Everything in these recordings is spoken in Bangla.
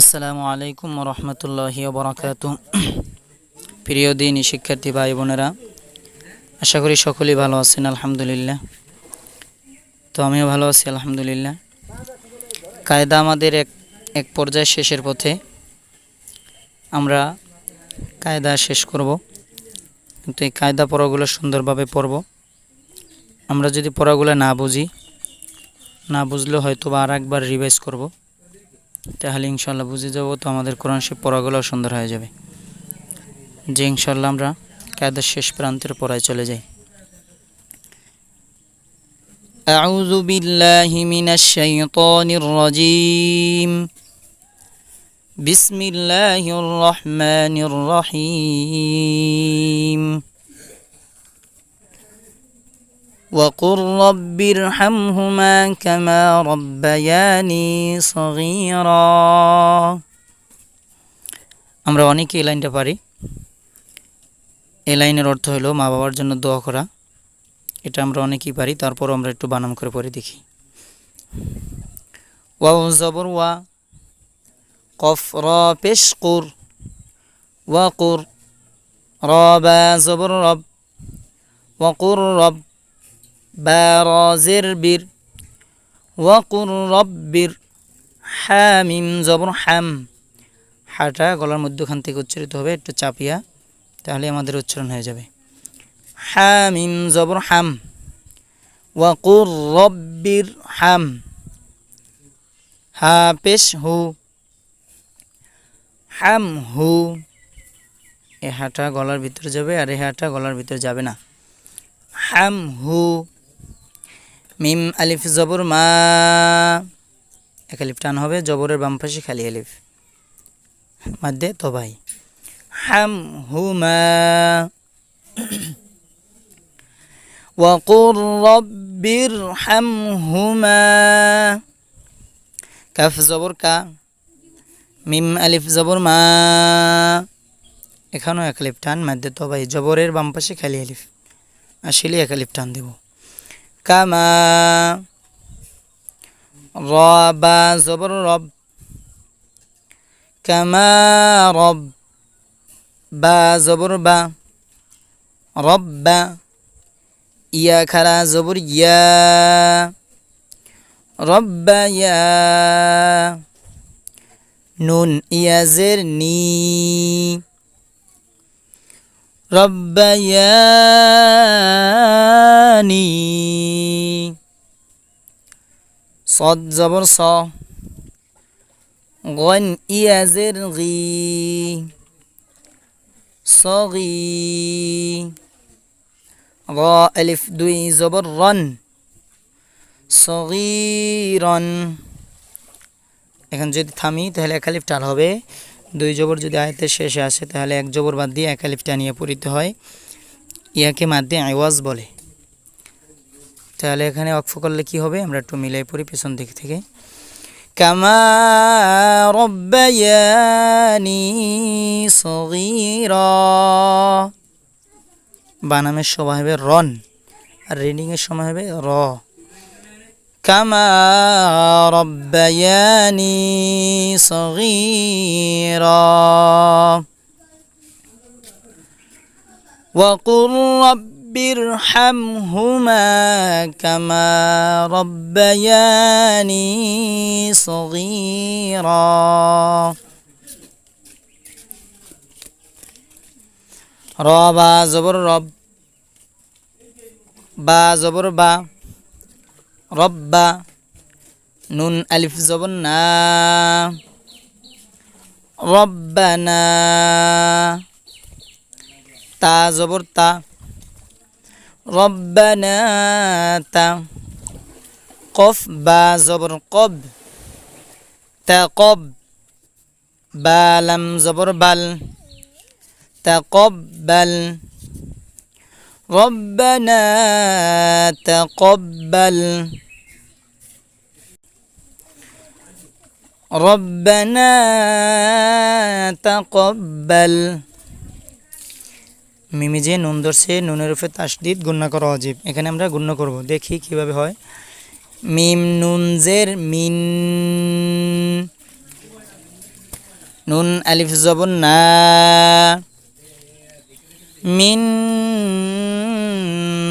আসসালামু আলাইকুম রহমতুল্লাহি বরাকাত প্রিয় দিন শিক্ষার্থী ভাই বোনেরা, আশা করি সকলেই ভালো আছেন, আলহামদুলিল্লাহ। তো আমিও ভালো আছি, আলহামদুলিল্লাহ। কায়দা আমাদের এক এক পর্যায়ে শেষের পথে আমরা কায়দা শেষ করব। কিন্তু এই কায়দা পড়াগুলো সুন্দরভাবে পড়ব। আমরা যদি পড়াগুলো না বুঝি, না বুঝলে হয়তো বা আর একবার রিভাইজ করব। তাহলে ইনশাল্লাহ বুঝে যাব তো আমাদের কোরআন শিব পড়াগুলো সুন্দর হয়ে যাবে যে ইনশাল্লাহ আমরা কায়দার শেষ প্রান্তের পড়ায় চলে যাই أعوذ بالله من الشيطان الرجيم بسم الله الرحمن الرحيم وقل رب ارحمهما كما ربياني صغيرا আমরা অনেকে এই লাইনটা পারি এই লাইনের অর্থ হলো মা বাবার জন্য দোয়া করা এটা আমরা অনেকেই পারি তারপর আমরা একটু বানাম করে পড়ে দেখি ওয়াও জবর ওয়া কফ র পেশ কুর ওয়া কুর র বা জবর রব ওয়াকুর রব বারজের বীর ওয়াকুর রব্বির হামিম জবর হাম হাটা গলার মধ্যখান থেকে উচ্চারিত হবে, একটু চাপিয়া, তাহলে আমাদের উচ্চারণ হয়ে যাবে। হামিম জবর হাম। ওয়াকুর রব্বির হাম। হা পেশ হু। হাম হু। এ হাটা গলার ভিতরে যাবে আর এ হাটা গলার ভিতরে যাবে না। হাম হু। মিম আলিফ জবর মা এক আলিফ টান হবে জবরের বাম পাশে খালি আলিফ মাধ্যে তবাই হাম হুমা وقل رب ارحمهما কাফ জবর কা মিম আলিফ জবর মা এখানেও এক আলিফ টান মাধ্যে তবাই জবরের বাম পাশে খালি আলিফ আসলে এক আলিফ টান দেব কামা রবা জবর রব কামা রব বা জবর বা রব্বা ইয়া খারা জবর ইয়া রব্বা ইয়া নুন ইয়াজের নি জানি। সদ জবর স। গন ইয়াজের গি। সগি। র এলিফ দুই জবর রন। সগি রন। এখন যদি থামি, তাহলে একালিফ টান হবে। দুই জবর যদি আয়াতের শেষে আসে, তাহলে এক জবর বাদ দিয়ে একালিফ টানিয়ে পড়িতে হয়। ইয়াকে মাধ্যমে আওয়াজ বলে। তাহলে এখানে অক্ষ করলে কি হবে আমরা একটু মিলাই পড়ি পেছন দিক থেকে কামা রব্বায়ানি সগীরা বানামের সময় হবে রন আর রিডিংয়ের সময় হবে র কামা রব্বায়ানি সগীরা وقل رب رب ارحمهما كما ربياني صغيرا را با زبر رب با زبر با رب نون ألف زبرنا ربنا تا زبر تا ربنا قف با زبر قب تقب با لم زبر بل تقبل. ربنا تقبل. ربنا تقبل. মিমি যে নুন ধরছে, নুনের উপরে তাসদিদ গুণনা করা অজীব এখানে আমরা গুণ্য করব। দেখি কীভাবে হয়। মিম নুন জের, মিন নুন আলিফ জবন না। মিন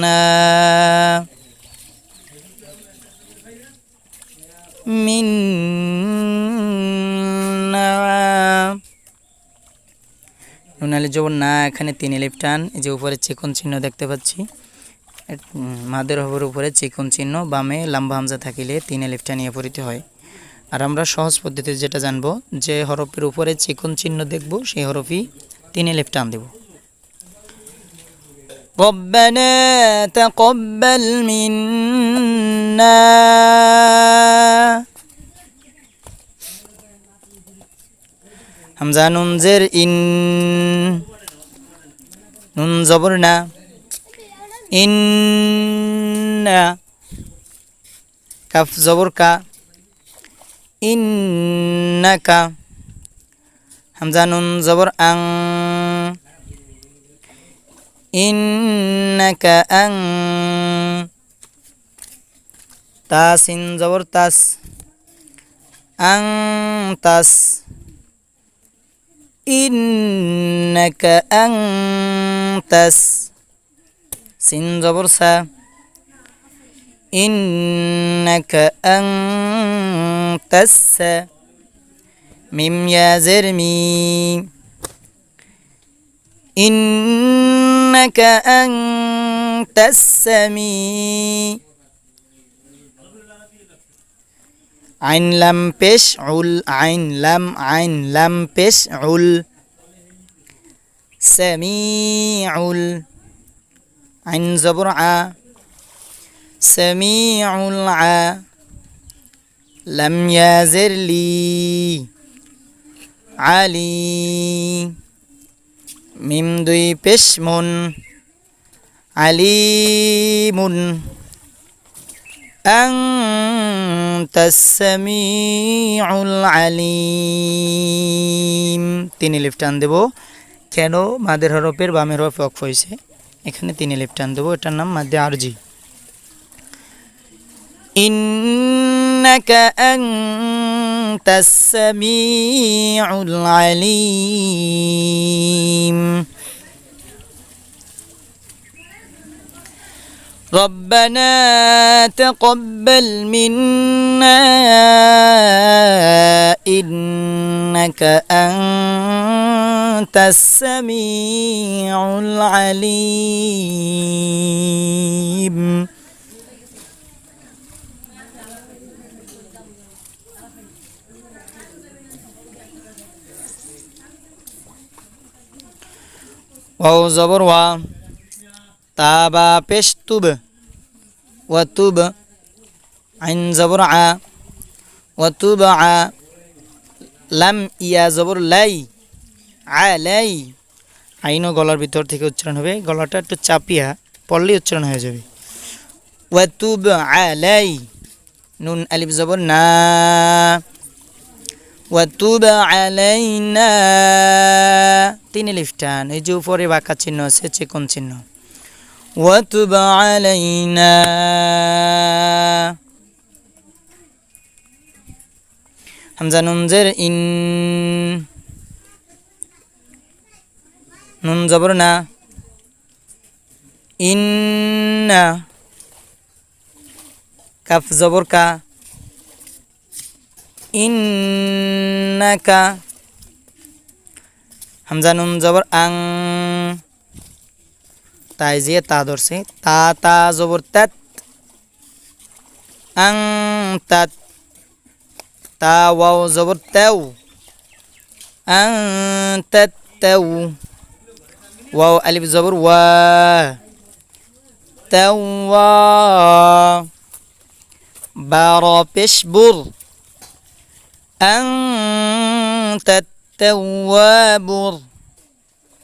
না। মিন জবর না এখানে তিন এলিফ টান এই যে উপরে চিকন চিহ্ন দেখতে পাচ্ছি এর- উম, মাদের হবর উপরে চিকন চিহ্ন বামে লম্বা হামজা থাকিলে তিন এলিফ টান নিয়ে পরিতে হয় আর আমরা সহজ পদ্ধতিতে যেটা জানবো যে হরফের উপরে চিকন চিহ্ন দেখব সেই হরফই তিন এলিফ টান দেব ربنا تقبل منا হামজা নুন জের ইন, নুন জবর না, ইন কাফ জবর কা ইন্নাকা হামজা নুন জবর আং ইন্নাকা আং তাসিন জবর তাস, আং তাস। ইন্নাকা আংতাস সিন জবর সা। ইন্নাকা আংতাস মিম ইয়াজের মি। ইন্নাকা আংতাস সামি عين لم بيش عل عين لم عين لم بيش عل سميع عين زبر. سميع العا لم يزر لي. علي ميم دوي بيش من عليم. أنت السميع العليم তিনি লিফটান দেব কেন মাদের হরফের বামের হরফে অক্ষ হয়েছে এখানে তিনি লিফটান দেবো এটার নাম মাদ্দে আরজি إنك أنت السميع العليم ربنا تقبل منا إنك أنت السميع العليم. واو زبر واو তাবা পেশ তুব ওয়া তুব আইন জবর আ ওয়া তুব আ লাম ইয়া জবর লাই আ লাই আইনও গলার ভিতর থেকে উচ্চারণ হবে। গলাটা একটু চাপিয়া পড়লেই উচ্চারণ হয়ে যাবে। ওয়া তুব আ লাই নুন আলিফ জবর না ওয়াতুব আলাইনা তিনি লিফটান এই যে উপরে বাঁকা চিহ্ন আছে, চিকন চিহ্ন। আলাইনা হামজা নুনজের ইন নুন জবর না ইন্না কাফ জবর কা ইন্নাকা হামজা নুন জবর আং তাই যে তা ধরছে তা তা জবর তাত আং তাত তা ওয়াও জবর তেও আং তাত তেও ওয়াও আলিফ জবর ওয়া তেও ওয়া বারা পেশ বুর أنت التواب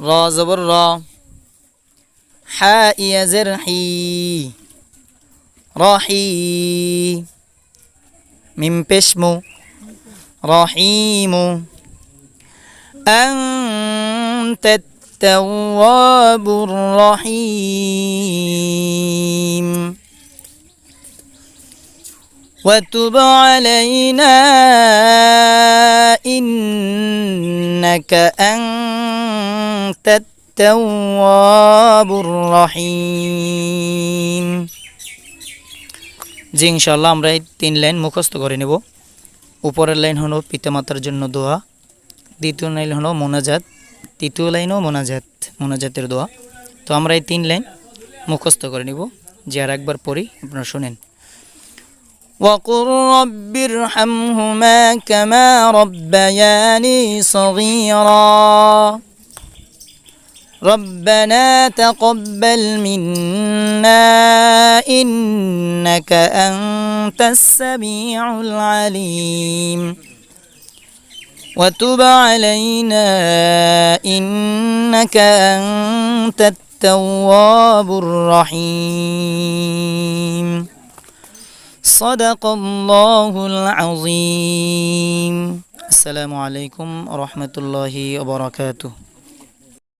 را زبر را حاء زرحي. راحي. من بشمو رحيم. أنت التواب الرحيم. وتب علينا إنك أنت التواب الرحيم জি ইনশাল্লাহ আমরা এই তিন লাইন মুখস্থ করে নেব উপরের লাইন হলো পিতামাতার জন্য দোয়া দ্বিতীয় লাইন হলো মোনাজাত তৃতীয় লাইনও মোনাজাত মোনাজাতের দোয়া তো আমরা এই তিন লাইন মুখস্থ করে নিব যে আর একবার পড়ি আপনারা শুনেন وقل رب ارحمهما كما ربياني صغيرا ربنا تقبل منا إنك أنت السميع العليم. وتب علينا إنك أنت التواب الرحيم. صدق الله العظيم. السلام عليكم ورحمة الله وبركاته.